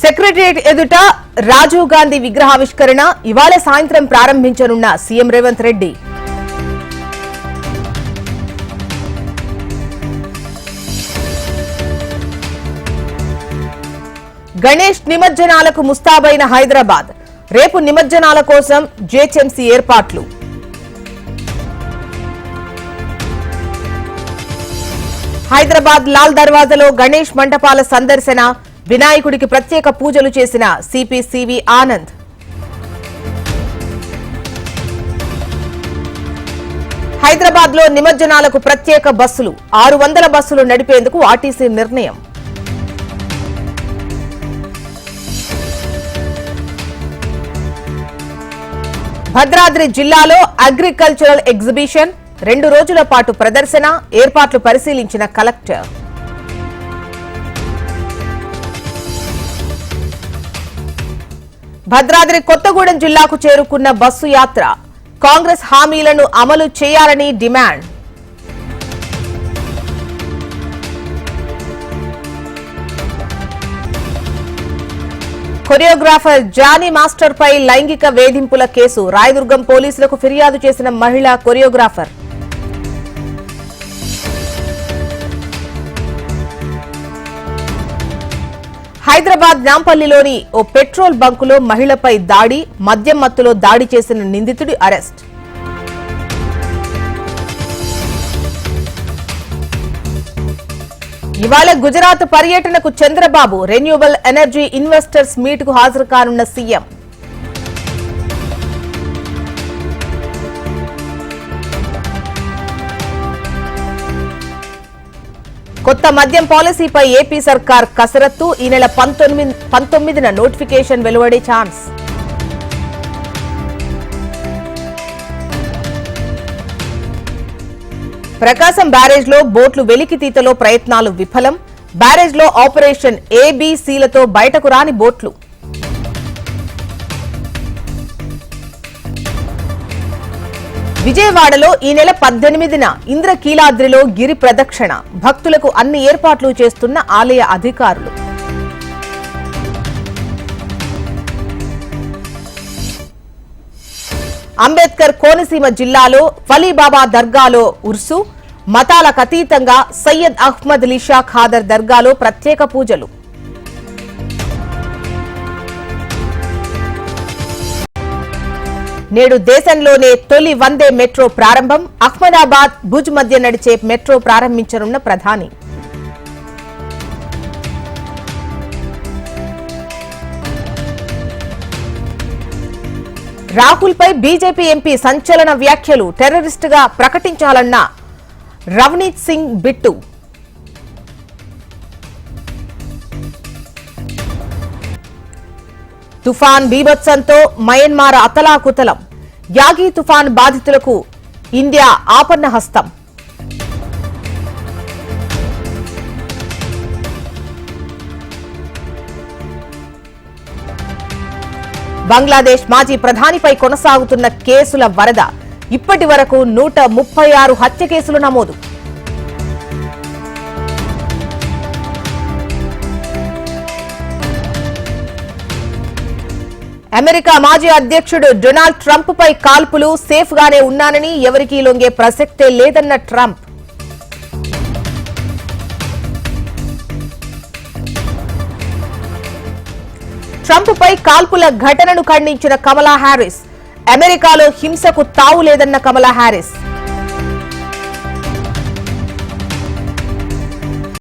Secretariat ఎదుట రాజీవ్ గాంధీ విగ్రహావిష్కరణ ఇవాళ సాయంత్రం ప్రారంభించనున్న సీఎం రేవంత్ రెడ్డి. గణేష్ నిమజ్జనాలకు ముస్తాబైన హైదరాబాద్. రేపు నిమజ్జనాల కోసం జేహెచ్ఎంసీ ఏర్పాట్లు. హైదరాబాద్ లాల్ దర్వాజలో గణేష్ మంటపాల సందర్శన వినాయకుడికి ప్రత్యేక పూజలు చేసిన సిపి సివి ఆనంద్. హైదరాబాద్లో నిమజ్జనాలకు ప్రత్యేక బస్సులు. ఆరు వందల బస్సులు నడిపేందుకు ఆర్టీసీ నిర్ణయం. భద్రాద్రి జిల్లాలో అగ్రికల్చరల్ ఎగ్జిబిషన్ రెండు రోజుల పాటు ప్రదర్శన ఏర్పాట్లు పరిశీలించిన కలెక్టర్. భద్రాద్రి కొత్తగూడెం జిల్లాకు చేరుకున్న బస్సు యాత్ర కాంగ్రెస్ హామీలను అమలు చేయాలని డిమాండ్. కొరియోగ్రాఫర్ జానీ మాస్టర్ పై లైంగిక వేధింపుల కేసు. రాయదుర్గం పోలీసులకు ఫిర్యాదు చేసిన మహిళా కొరియోగ్రాఫర్. హైదరాబాద్ నాంపల్లిలోని ఓ పెట్రోల్ బంకులో మహిళపై దాడి మద్యం మత్తులో దాడి చేసిన నిందితుడి అరెస్ట్. ఇవాళ గుజరాత్ పర్యటనకు చంద్రబాబు రెన్యూబుల్ ఎనర్జీ ఇన్వెస్టర్స్ మీట్కు హాజరు కానున్న సీఎం. కొత్త మద్యం పాలసీపై ఏపీ సర్కార్ కసరత్తు. ఈ నెల పంతొమ్మిది పంతొమ్మిదిన నోటిఫికేషన్ వెలువడే ఛాన్స్. ప్రకాశం బ్యారేజ్లో బోట్లు వెలికితీతలో ప్రయత్నాలు విఫలం. బ్యారేజ్లో ఆపరేషన్ ఏబీసీలతో బయటకు రాని బోట్లు. విజయవాడలో ఈ నెల పద్దెనిమిదిన ఇంద్రకీలాద్రిలో గిరి ప్రదక్షిణ. భక్తులకు అన్ని ఏర్పాట్లు చేస్తున్న ఆలయ అధికారులు. అంబేద్కర్ కోనసీమ జిల్లాలో ఫలీబాబా దర్గాలో ఉర్సు మతాలకు అతీతంగా సయ్యద్ అహ్మద్ లిషా ఖాదర్ దర్గాలో ప్రత్యేక పూజలు. నేడు దేశంలోనే తొలి వందే మెట్రో ప్రారంభం. అహ్మదాబాద్ భుజ్ మధ్య నడిచే మెట్రో ప్రారంభించనున్న ప్రధాని. రాహుల్ పై బీజేపీ ఎంపీ సంచలన వ్యాఖ్యలు టెర్రరిస్ట్గా ప్రకటించాలన్న రవనీత్ సింగ్ బిట్టు. తుఫాన్ బీభత్సంతో మయన్మార్ అతలాకుతలం. యాగి తుఫాన్ బాధితులకు ఇండియా ఆపన్న హస్తం. బంగ్లాదేశ్ మాజీ ప్రధానిపై కొనసాగుతున్న కేసుల వరద. ఇప్పటి వరకు నూట ముప్పై ఆరు హత్య కేసులు నమోదు. అమెరికా మాజీ అధ్యక్షుడు డొనాల్డ్ ట్రంప్ పై కాల్పులు సేఫ్ గానే ఉన్నానని ఎవరికీ లొంగే ప్రసక్తే లేదన్న ట్రంప్. ట్రంప్ పై కాల్పుల ఘటనను ఖండించిన కమలా హ్యారిస్. అమెరికాలో హింసకు తావు లేదన్న కమలా హ్యారిస్.